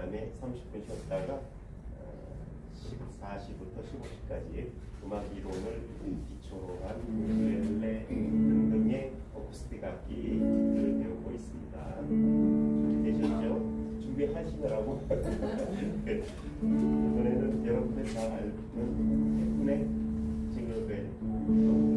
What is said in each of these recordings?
다음에 30분 쉬었다가 어, 14시부터 15시까지 음악 이론을 기초로 한 우쿨렐레 등등의 어쿠스틱 악기를 배우고 있습니다. 준비되셨죠? 준비하시느라고 이번에는 여러분들 잘 예쁜의 직업에 있습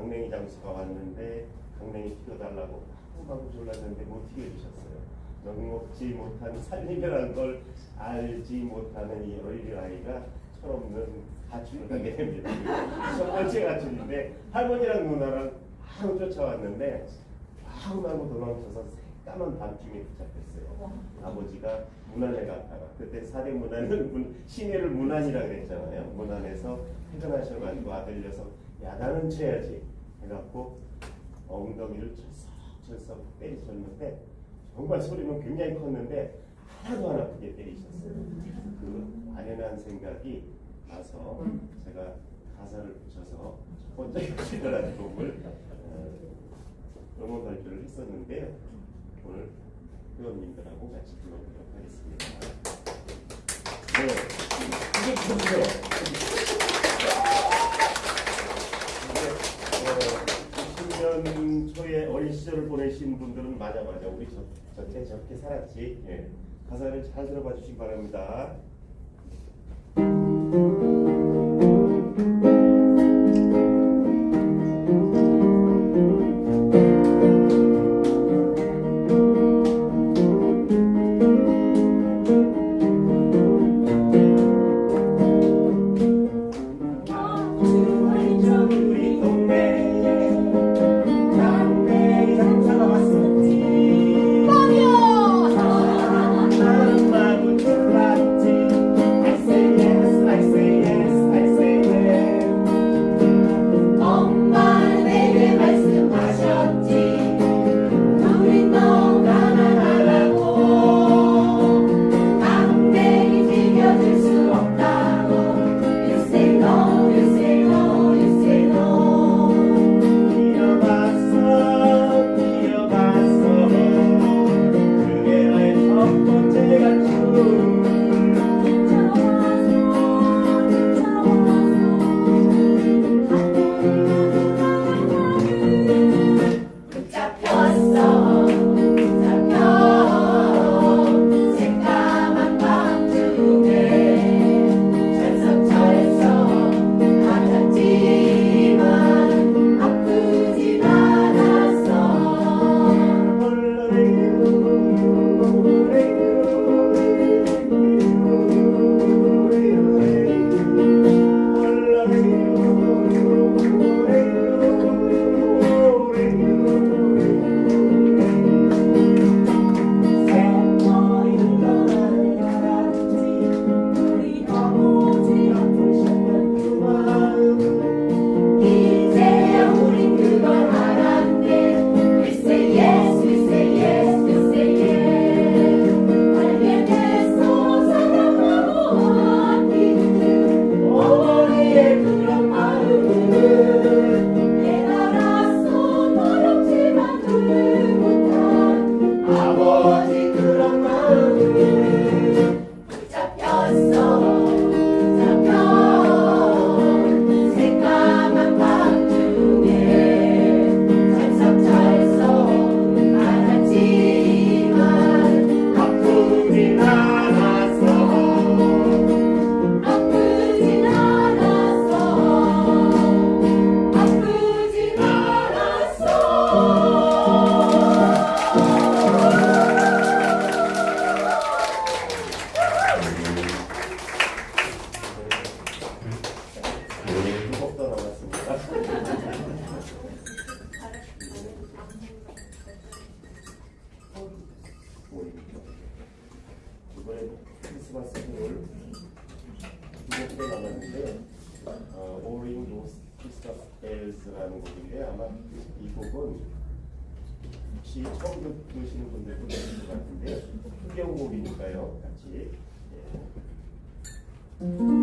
강냉이 장수가 왔는데 강냉이 튀겨달라고 하고 졸랐는데 못 튀겨주셨어요. 넉넉지 못한 살림이라는 걸 알지 못하는 이 어린아이가 철없는 가출을 하게 됩니다. 첫 번째 가출인데 할머니랑 누나랑 바로 쫓아왔는데 나고 도망쳐서 새까만 밤중에 붙잡혔어요. 아버지가 문안에 갔다가 그때 사대 문안은 문- 시내를 문안이라 그랬잖아요. 문안에서 퇴근하셔가지고 아들 녀석 야 나는 쳐야지 해갖고 엉덩이를 철썩철썩 때리셨는데 정말 소리는 굉장히 컸는데 하나도 안 아프게 때리셨어요. 그 아련한 생각이 나서 제가 가사를 붙여서 첫 번째 가시더라는 곡을 어, 응원 발표를 했었는데요. 오늘 회원님들하고 같이 불러보도록 하겠습니다. 네, 이게 좋죠. 이제 어, 60년 초에 어린 시절을 보내신 분들은 맞아 맞아 우리 저, 저때 저렇게 살았지. 예. 가사를 잘 들어봐 주시기 바랍니다. Mm-hmm.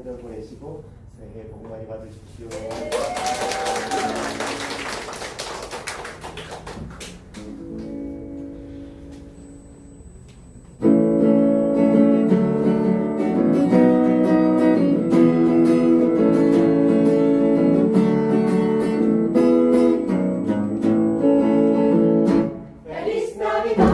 만들어 보내시고 새해 복 많이 받으십시오. Feliz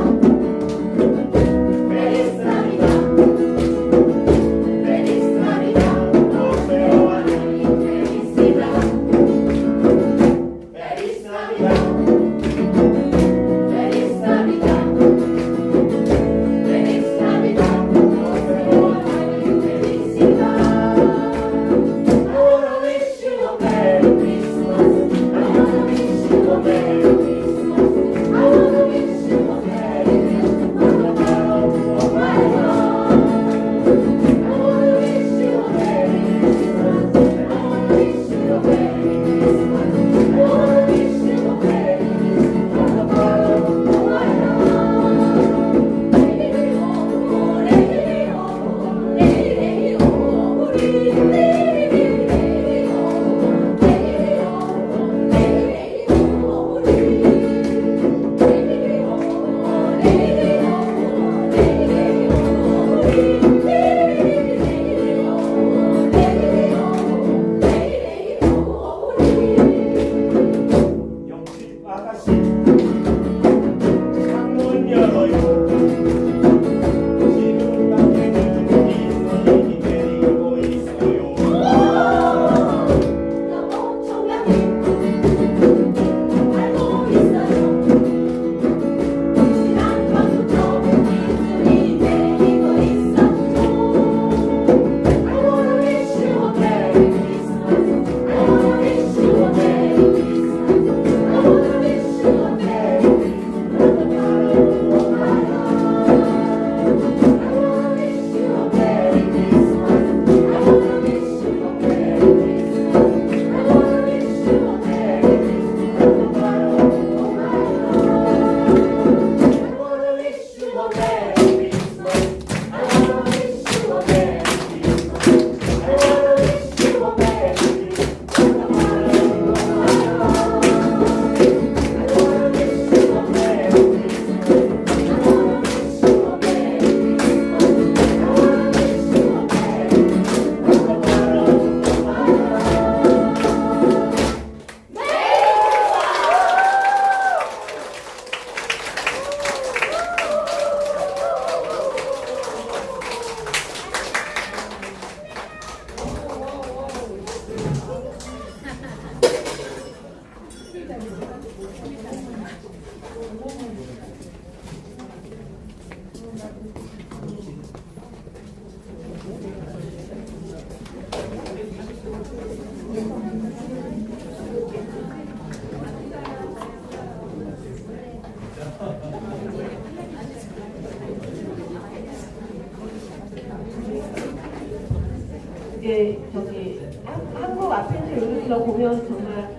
이게 저기 한- 한국 아펜시 요즘서 보면 정말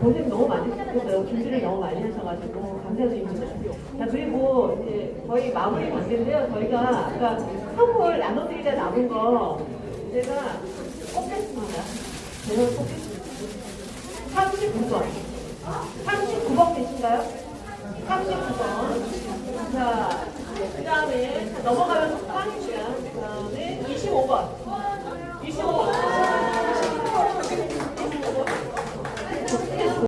고생 너무 많이 하셨어요. 준비를 너무 많이 하셔가지고 감사드립니다. 자 그리고 이제 거의 마무리 단계인데요. 저희가 아까 선물 나눠드리다 남은 거 제가 뽑겠습니다. 제가 뽑겠습니다. 39번. 39번 계신가요? 39번. 자, 그 다음에 넘어가면 꽝이